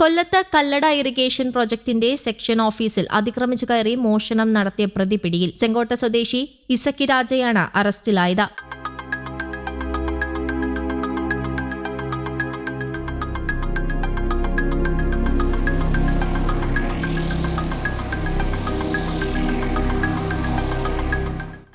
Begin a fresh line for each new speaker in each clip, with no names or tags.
കൊല്ലത്ത് Kallada irrigation പ്രൊജക്ടിന്റെ section ഓഫീസിൽ അതിക്രമിച്ചു കയറി മോഷണം നടത്തിയ പ്രതി പിടിയിൽ. ചെങ്കോട്ട സ്വദേശി ഇസക്കിരാജയാണ് അറസ്റ്റിലായത്.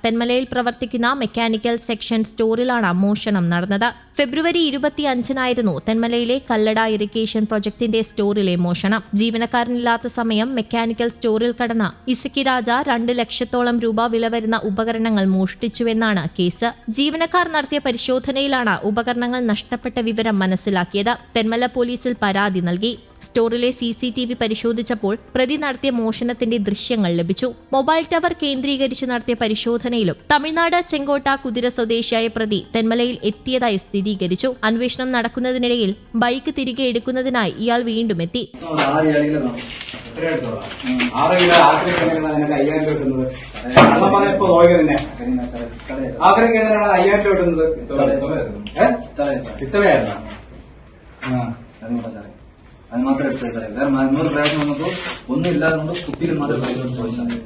തെന്മലയിൽ പ്രവർത്തിക്കുന്ന മെക്കാനിക്കൽ സെക്ഷൻ സ്റ്റോറിലാണ് മോഷണം നടന്നത്. ഫെബ്രുവരി ഇരുപത്തി അഞ്ചിനായിരുന്നു തെന്മലയിലെ കല്ലട ഇറിഗേഷൻ പ്രൊജക്ടിന്റെ സ്റ്റോറിലെ മോഷണം. ജീവനക്കാരനില്ലാത്ത സമയം മെക്കാനിക്കൽ സ്റ്റോറിൽ കടന്ന ഇസക്കി രാജ രണ്ട് ലക്ഷത്തോളം രൂപ വില വരുന്ന ഉപകരണങ്ങൾ മോഷ്ടിച്ചുവെന്നാണ് കേസ്. ജീവനക്കാർ നടത്തിയ പരിശോധനയിലാണ് ഉപകരണങ്ങൾ നഷ്ടപ്പെട്ട വിവരം മനസ്സിലാക്കിയത്. തെന്മല പോലീസിൽ പരാതി നൽകി. സ്റ്റോറിലെ സി സി ടി വി പരിശോധിച്ചപ്പോൾ പ്രതി നടത്തിയ മോഷണത്തിന്റെ ദൃശ്യങ്ങൾ ലഭിച്ചു മൊബൈൽ ടവർ കേന്ദ്രീകരിച്ച് നടത്തിയ പരിശോധനയിലും തമിഴ്നാട് ചെങ്കോട്ട കുതിര സ്വദേശിയായ പ്രതി തെന്മലയിൽ എത്തിയതായി സ്ഥിരീകരിച്ചു അന്വേഷണം നടക്കുന്നതിനിടയിൽ ബൈക്ക് തിരികെ എടുക്കുന്നതിനായി ഇയാൾ വീണ്ടും എത്തി
ആഗ്രഹം രൂപ
അത് മാത്രമേ എടുത്തു സാറേ. വേറെ നൂറ് പ്രാവശ്യം വന്നപ്പോ ഒന്നും ഇല്ലാതെ കൊണ്ട് കുപ്പിയിൽ മാത്രം പോയി സാറേ.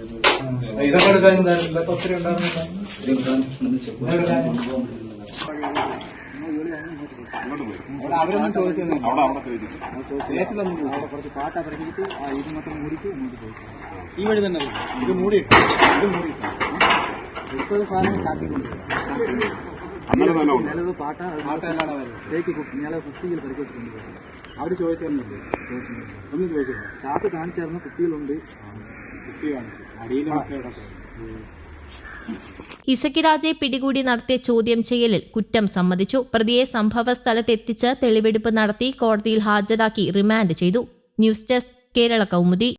ഇതൊക്കെ എടുക്കാൻ ഇതൊക്കെ ഒത്തിരി. അവരൊന്നും ചോദിക്കുന്നില്ല.
ഈ വഴി തന്നെ. ഇത് മൂടിയിട്ട്. ഇത് മൂടിയിട്ട്. ഇപ്പോഴും സാധനം സ്റ്റാർട്ടിംഗ് നിലവ് പാട്ട ലേക്ക് നിലവ് കുപ്പിയിൽ പരിശോധിച്ചിട്ടുണ്ട് അവർ ചോദിച്ചിരുന്നില്ലേ ഒന്നും ചോദിച്ചില്ല ഷാപ്പ് കാണിച്ചായിരുന്നു കുട്ടികളുണ്ട് കുപ്പി കാണിച്ചു അടിയിൽ മാത്രമേ
ഇസക്കി രാജയെ പിടികൂടി നടത്തിയ ചോദ്യം ചെയ്യലിൽ കുറ്റം സമ്മതിച്ചു. പ്രതിയെ സംഭവ സ്ഥലത്തെത്തിച്ച് തെളിവെടുപ്പ് നടത്തി കോടതിയിൽ ഹാജരാക്കി റിമാൻഡ് ചെയ്തു. News desk Kerala Kaumudi.